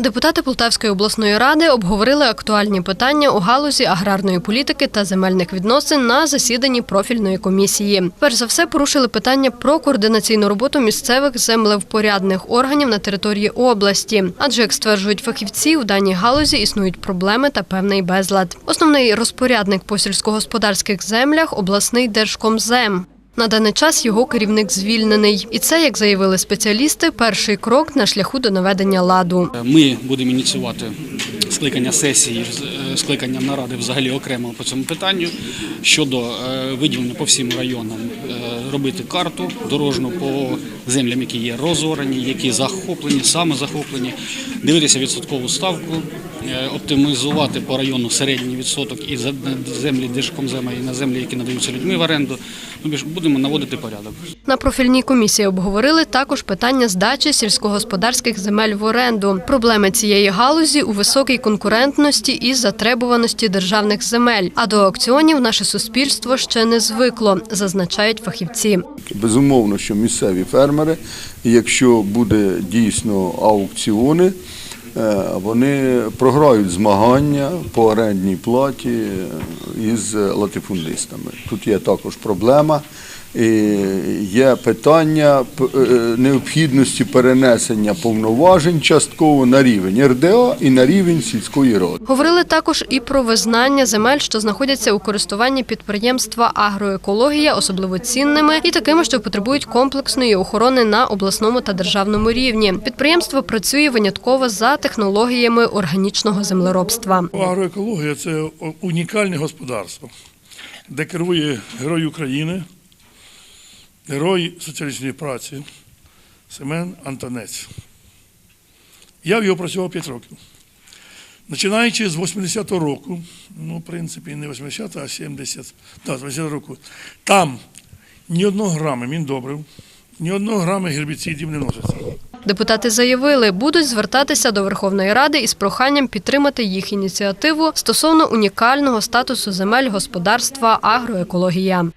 Депутати Полтавської обласної ради обговорили актуальні питання у галузі аграрної політики та земельних відносин на засіданні профільної комісії. Перш за все порушили питання про координаційну роботу місцевих землевпорядних органів на території області. Адже, як стверджують фахівці, у даній галузі існують проблеми та певний безлад. Основний розпорядник по сільськогосподарських землях обласний держкомзем. На даний час його керівник звільнений, і це, як заявили спеціалісти, перший крок на шляху до наведення ладу. Ми будемо ініціювати скликання сесії, е, скликання наради взагалі окремо по цьому питанню щодо е, виділення по всім районам, е, робити карту дорожну по землям, які є розорані, які захоплені, саме захоплені, дивитися відсоткову ставку, оптимізувати по району середній відсоток і за землі держкомзема, і на землі, які надаються людьми в оренду. Ну, будемо наводити порядок. На профільній комісії обговорили також питання здачі сільськогосподарських земель в оренду. Проблеми цієї галузі у високій конкурентності і затребуваності державних земель. А до аукціонів наше суспільство ще не звикло, зазначають фахівці. Безумовно, що місцеві фермери, якщо буде дійсно аукціони, вони програють змагання по орендній платі із латифундистами. Тут є також проблема. І є питання е, необхідності перенесення повноважень частково на рівень РДА і на рівень сільської ради. Говорили також і про визнання земель, що знаходяться у користуванні підприємства агроекологія, особливо цінними і такими, що потребують комплексної охорони на обласному та державному рівні. Підприємство працює винятково за технологіями органічного землеробства. Агроекологія це унікальне господарство, де керує герой України, герой соціалістичної праці Семен Антонець. Я в його працював 5 років. Починаючи з 80-го року, ну, в принципі, не 80, а 70, так, з 80 року, там ні одного грами міндобрив, ні одного грами гербіцидів не носиться. Депутати заявили, будуть звертатися до Верховної Ради із проханням підтримати їх ініціативу стосовно унікального статусу земель господарства агроекологія.